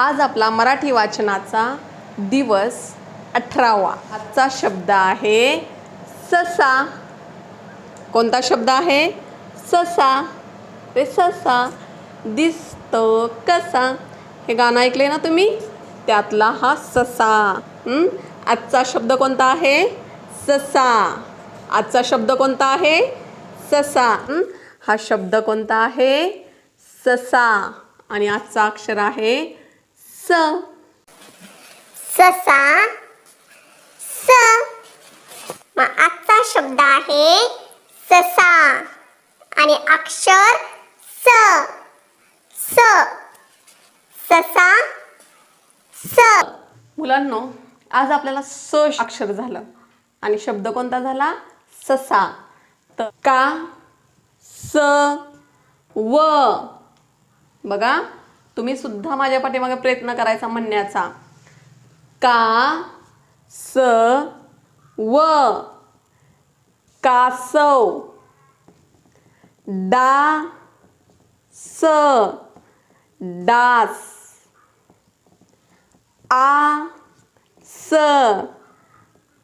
आज आपला मराठी वाचनाचा दिवस अठरावा. आजचा शब्द आहे ससा. कोणता शब्द आहे? ससा. ते ससा दिसतं कसा. हे गाणं ऐकले ना तुम्ही? त्यातला हा ससा. आजचा शब्द कोणता आहे? ससा. आजचा शब्द कोणता आहे? ससा. हा शब्द कोणता आहे? ससा. आणि आजचा अक्षर आहे स. ससा. स. मग आजचा शब्द आहे ससा. आणि अक्षर स. स. ससा. स. मुलांनो आज आपल्याला स अक्षर झालं. आणि शब्द कोणता झाला? ससा. तर का स व. बघा. तुम्ही सुद्धा माझ्या पाठीमागे प्रयत्न करायचा म्हणण्याचा. का स व कासव. डा स डास. आ स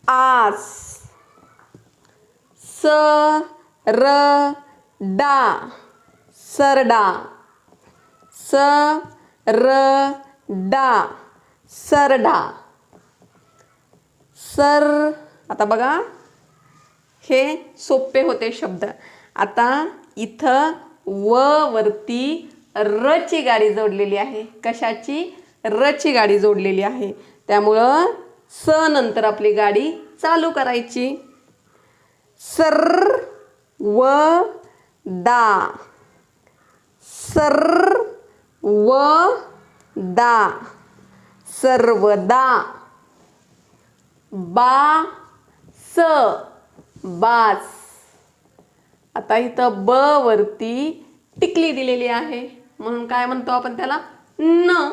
आस. स र डा. सरडा. स र डा सरडा. सर आता बघा. हे सोपे होते शब्द. आता इथं व वरती रची गाडी जोडलेली आहे. कशाची? रची गाडी जोडलेली आहे. त्यामुळं स नंतर आपली गाडी चालू करायची. सर व दा. सर व दा. सर्वदा. बा स. बास. आता इथं ब वरती टिकली दिलेली आहे. म्हणून काय म्हणतो आपण त्याला? न.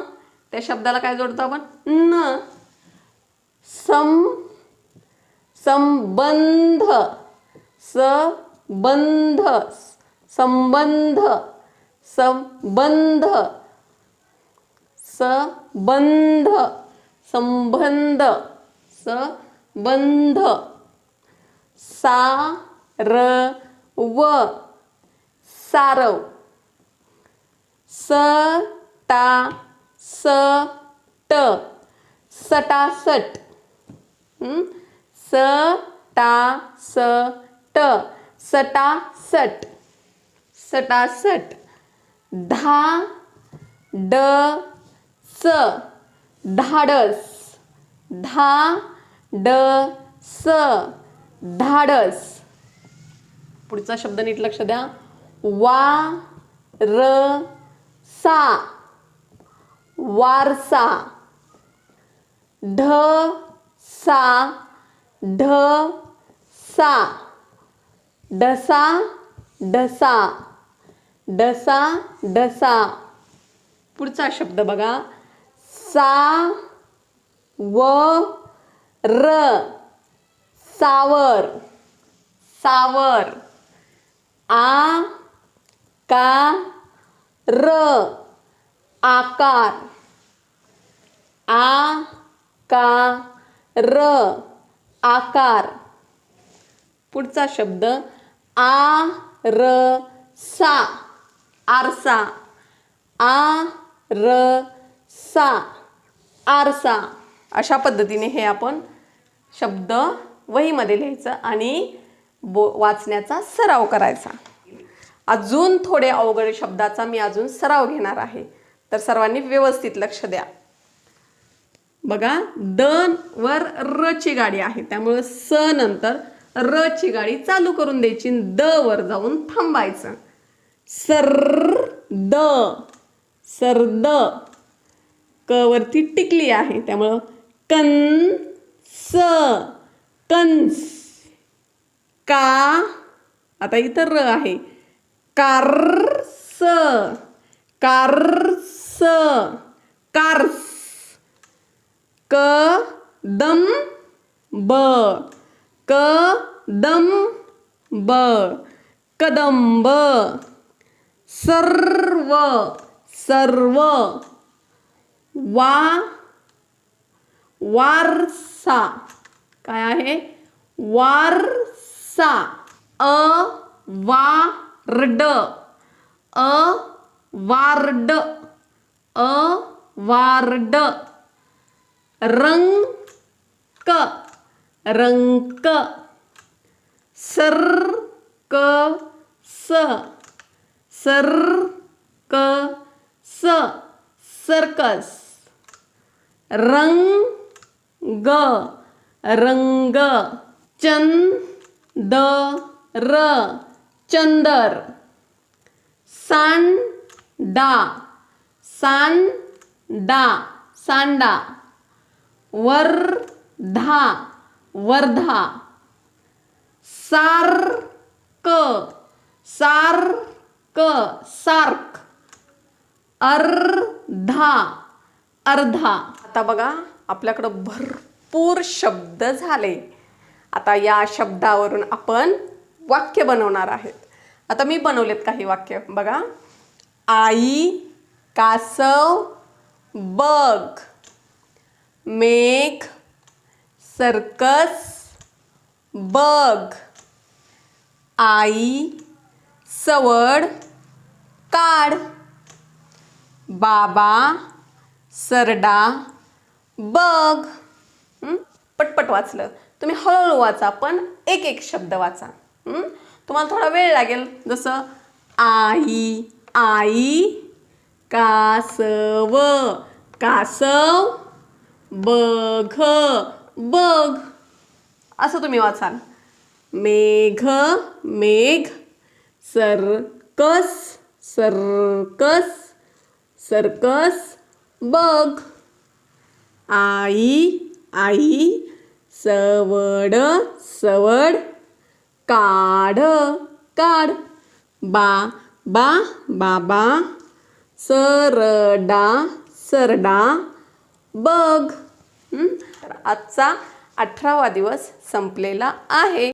त्या शब्दाला काय जोडतो आपण? न. सम संबंध. सबंध संबंध. संबंध. सबंध संबंध सबंध सा व सारव स टा स ट सटासट स टा स ट सटासट सटासट धा ड स धाडस. धा ड स धाडस. पुढचा शब्द नीट लक्ष द्या. वा र सा. वारसा. ढ सा. ढ सा. ढसा ढसा ढसा ढसा पुढचा शब्द बघा. सा व र. सावर. सावर. आ का र. आकार. आ का र. आकार. पुढचा शब्द आ र सा. आरसा. आ र सा. आरसा अशा पद्धतीने हे आपण शब्द वहीमध्ये लिहायचं आणि बो वाचण्याचा सराव करायचा. अजून थोडे अवघड शब्दाचा मी अजून सराव घेणार आहे. तर सर्वांनी व्यवस्थित लक्ष द्या. बघा द वर र ची गाडी आहे. त्यामुळं स नंतर र ची गाडी चालू करून द्यायची द वर जाऊन थांबायचं. सर द. सरद क वरती टिकली आहे. त्यामुळं कन स कंस का आता इथं र आहे. कारस कारस कार्स. क दम ब. क दम ब. कदंब सर्व सर्व. वा वारसा. काय आहे? वारसा. अ वारड. अ वारड. अ वारड. रंक. रंक. Circus circus circus. रंग रंग चंदर चंदर सांडा सांडा सांडा वर्धा वर्धा सार्क सार्क सार्क अर्धा अर्धा. आता बघा आपल्याकडं भरपूर शब्द झाले. आता या शब्दावरून आपण वाक्य बनवणार आहेत. आता मी बनवलेत काही वाक्य बघा. आई कासव बग मेघ सर्कस बग आई सवड काढ. बाबा सरडा बघ. पटपट वाचलं. तुम्ही हळूहळू वाचा पण एक एक शब्द वाचा. तुम्हाला थोडा वेळ लागेल. जसं आई आई कासव कासव बघ बघ. असं तुम्ही वाचाल. मेघ मेघ सर्कस सर्कस सर्कस बघ. आई आई सवड सवड काढ काढ. बा बा बाबा सरडा सरडा बघ. आजचा अठरावा दिवस संपलेला आहे.